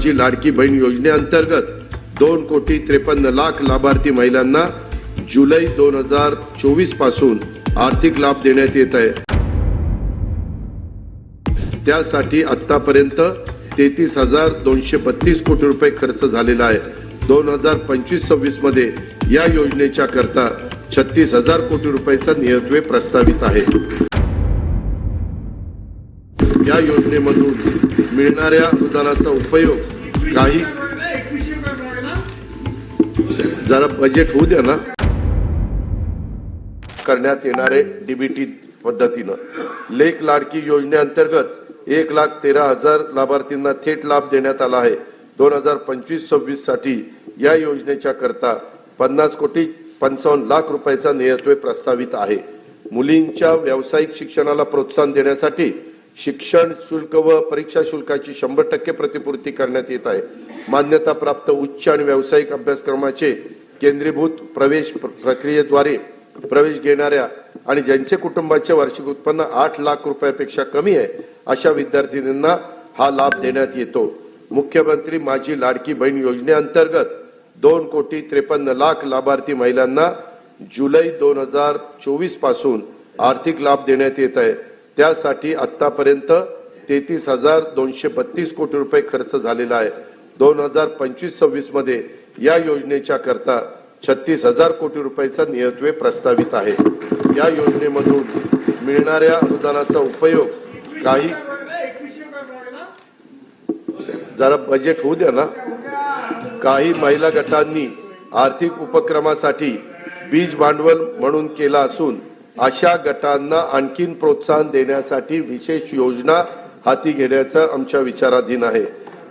माझी लाडकी बहीण योजनेअंतर्गत दोन कोटी त्रेपन्न लाख लाभार्थी महिलांना जुलै दोन हजार चोवीसपासून आर्थिक लाभ देण्यात येत आहे. त्यासाठी आतापर्यंत तेहतीस हजार दोनशे बत्तीस कोटी रुपये खर्च झालेला आहे. दोन हजार पंचवीस सव्वीसमध्ये या योजनेच्या करता छत्तीस हजार कोटी रुपयाचा नियत्वे प्रस्तावित आहे. या योजनेमधून मिळणाऱ्या अनुदानाचा उपयोग काही? जरा बजेट होऊ द्या ना. करण्यात येणारे डीबीटी पद्धतीनं. लेख लाडकी योजनेअंतर्गत एक लाख तेरा हजार लाभार्थींना थेट लाभ देण्यात आला आहे. दोन हजार पंचवीस सव्वीससाठी या योजनेच्या करता पन्नास कोटी पंचावन्न लाख रुपयाचा नियत्वे प्रस्तावित आहे. मुलींच्या व्यावसायिक शिक्षणाला प्रोत्साहन देण्यासाठी शिक्षण शुल्क व परीक्षा शुल्काची शंभर टक्के प्रतिपूर्ती करण्यात येत आहे. मान्यता प्राप्त उच्च आणि व्यावसायिक अभ्यासक्रमाचे केंद्रीभूत प्रवेश प्रक्रियेद्वारे प्रवेश घेणाऱ्या आणि ज्यांचे कुटुंबाचे वार्षिक उत्पन्न आठ लाख रुपयापेक्षा कमी आहे अशा विद्यार्थिनींना हा लाभ देण्यात येतो. मुख्यमंत्री माझी लाडकी बहीण योजनेअंतर्गत दोन कोटी त्रेपन्न लाख लाभार्थी महिलांना जुलै दोन हजार चोवीसपासून आर्थिक लाभ देण्यात येत आहे. त्यासाठी आतापर्यंत तेहतीस हजार दोनशे बत्तीस कोटी रुपये खर्च झालेला आहे. दोन हजार पंचवीस सव्वीसमध्ये या योजनेच्या करता छत्तीस हजार कोटी रुपयाचा नियत्वे प्रस्तावित आहे. या योजनेमधून मिळणाऱ्या अनुदानाचा उपयोग काही जरा बजेट होऊ द्या ना. काही महिला गटांनी आर्थिक उपक्रमासाठी बीज भांडवल म्हणून केला असून अशा गटांना आणखीन प्रोत्साहन देण्यासाठी विशेष योजना हाती घेण्याचं आमच्या विचाराधीन आहे.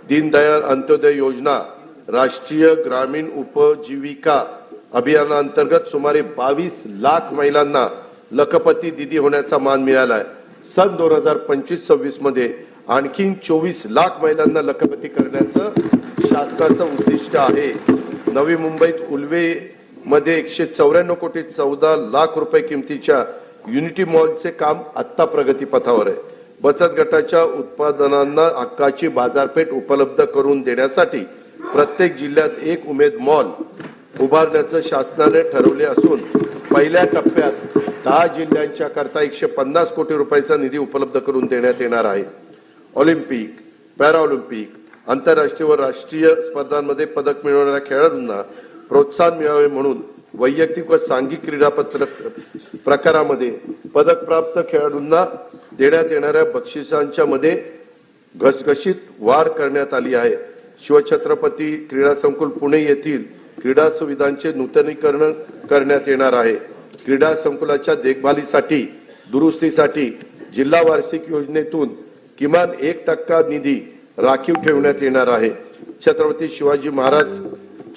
दीनदयाळ अंत्योदय योजना राष्ट्रीय ग्रामीण उपजीविका अभियानाअंतर्गत सुमारे बावीस लाख महिलांना लखपती दिदी होण्याचा मान मिळाला आहे सन दोन हजार पंचवीस सव्वीसमध्ये आणखीन चोवीस लाख महिलांना लखपती करण्याचं शासनाचं उद्दिष्ट आहे. नवी मुंबईत उल्वे मध्ये एकशे चौऱ्याण्णव कोटी चौदा लाख रुपये किमतीच्या युनिटी मॉलचे काम आत्ता प्रगतीपथावर आहे. बचत गटाच्या उत्पादनांना हक्काची बाजारपेठ उपलब्ध करून देण्यासाठी प्रत्येक जिल्ह्यात एक उमेद मॉल उभारण्याचं शासनाने ठरवले असून पहिल्या टप्प्यात दहा जिल्ह्यांच्या करता एकशे पन्नास कोटी रुपयाचा निधी उपलब्ध करून देण्यात येणार आहे. ऑलिम्पिक पॅराऑलिम्पिक आंतरराष्ट्रीय व राष्ट्रीय स्पर्धांमध्ये पदक मिळवणाऱ्या खेळाडूंना प्रोत्साहन मिळावे म्हणून वैयक्तिक व सांघिक क्रीडापत्र प्रकारामध्ये पदक प्राप्त खेळाडूंना देण्यात येणाऱ्या बक्षिसांच्या मध्ये घसघशीत वाढ करण्यात आली आहे. शिवछत्रपती क्रीडा संकुल पुणे येथील क्रीडा सुविधांचे नूतनीकरण करण्यात येणार आहे. क्रीडा संकुलाच्या देखभालीसाठी दुरुस्तीसाठी जिल्हा वार्षिक योजनेतून किमान एक टक्का निधी राखीव ठेवण्यात येणार आहे. छत्रपती शिवाजी महाराज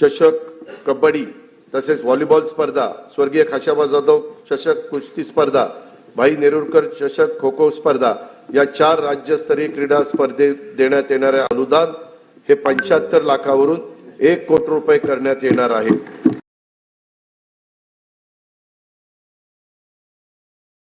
चषक कबड्डी तसेच व्हॉलीबॉल स्पर्धा स्वर्गीय खाशाबा जाधव चषक कुस्ती स्पर्धा भाई नेरुरकर चषक खो खो स्पर्धा या चार राज्यस्तरीय क्रीडा स्पर्धेत देण्यात येणारे अनुदान हे पंच्याहत्तर लाखावरून एक कोटी रुपये करण्यात येणार आहे.